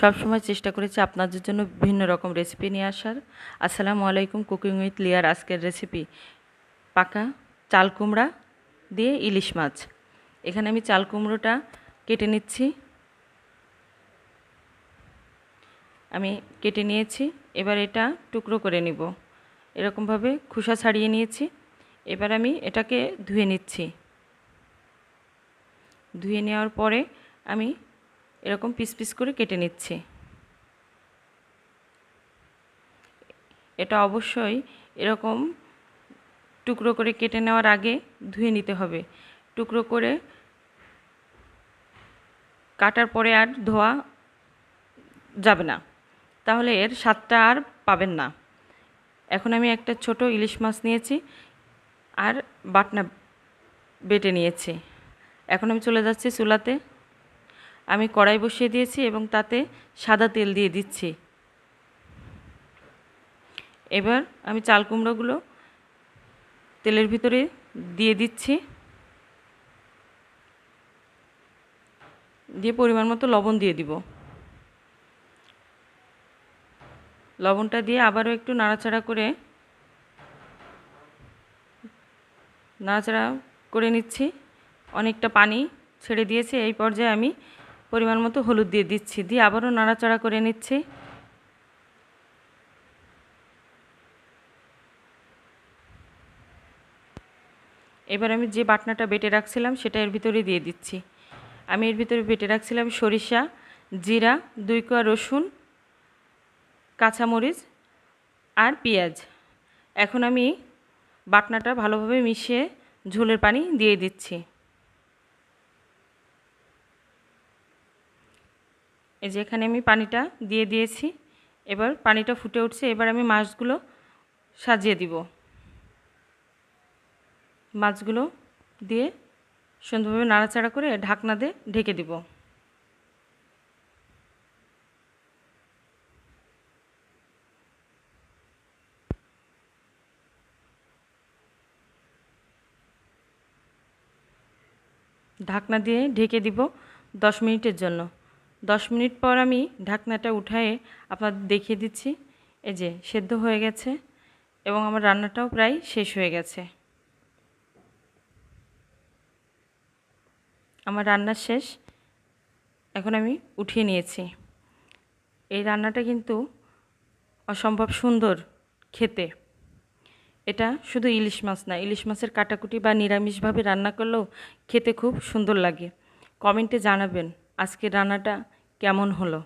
সবসময় চেষ্টা করেছি আপনাদের জন্য বিভিন্ন রকম রেসিপি নিয়ে আসার। আসসালামু আলাইকুম কুকিং উইথ লিয়ার আজকের রেসিপি পাকা চাল কুমড়া দিয়ে ইলিশ মাছ। এখানে আমি চাল কুমড়োটা কেটে নিচ্ছি। আমি কেটে নিয়েছি, এবার এটা টুকরো করে নিব। এরকমভাবে খোসা ছাড়িয়ে নিয়েছি। এবার আমি এটাকে ধুয়ে নিচ্ছি। ধুয়ে নেওয়ার পরে আমি এরকম পিস পিস করে কেটে নিচ্ছি। এটা অবশ্যই এরকম টুকরো করে কেটে নেওয়ার আগে ধুয়ে নিতে হবে। টুকরো করে কাটার পরে আর ধোয়া যাবে না। তাহলে এর স্বাদটা আর পাবেন না। এখন আমি একটা ছোট ইলিশ মাছ নিয়েছি আর বাটনা বেটে নিয়েছি। এখন আমি চলে যাচ্ছি চুলাতে। আমি কড়াই বসিয়ে দিয়েছি এবং তাতে সাদা তেল দিয়ে দিচ্ছি। এবার আমি চাল কুমড়োগুলো তেলের ভিতরে দিয়ে দিচ্ছি। দিয়ে পরিমাণ মতো লবণ দিয়ে দিব। লবণটা দিয়ে আবারও একটু নাড়াচাড়া করে নাড়াচাড়া করে নিচ্ছি। অনেকটা পানি ছেড়ে দিয়েছে। এই পর্যায়ে আমি পরিমাণ মতো হলুদ দিয়ে দিচ্ছি। দিয়ে আবারও নাড়াচাড়া করে নিচ্ছি। এবার আমি যে বাটনাটা বেটে রাখছিলাম সেটা এর ভিতরে দিয়ে দিচ্ছি। আমি এর ভিতরে বেটে রাখছিলাম সরিষা, জিরা, দুই কোয়া রসুন, কাঁচামরিচ আর পেঁয়াজ। এখন আমি বাটনাটা ভালোভাবে মিশিয়ে ঝোলের পানি দিয়ে দিচ্ছি। এই যে এখানে আমি পানিটা দিয়ে দিয়েছি। এবার পানিটা ফুটে উঠছে, এবার আমি মাছগুলো সাজিয়ে দিব। মাছগুলো দিয়ে সুন্দরভাবে নাড়াচাড়া করে ঢাকনা দিয়ে ঢেকে দিব। ঢাকনা দিয়ে ঢেকে দিব দশ মিনিটের জন্য। দশ মিনিট পর আমি ঢাকনাটা উঠায়ে আপনাদের দেখিয়ে দিচ্ছি। এই যে, সেদ্ধ হয়ে গেছে এবং আমার রান্নাটাও প্রায় শেষ হয়ে গেছে। আমার রান্না শেষ। এখন আমি উঠিয়ে নিয়েছি। এই রান্নাটা কিন্তু অসম্ভব সুন্দর খেতে। এটা শুধু ইলিশ মাছ না, ইলিশ মাছের কাটাকুটি বা নিরামিষভাবে রান্না করলেও খেতে খুব সুন্দর লাগে। কমেন্টে জানাবেন। আজকের রান্নাটা কেমন হলো?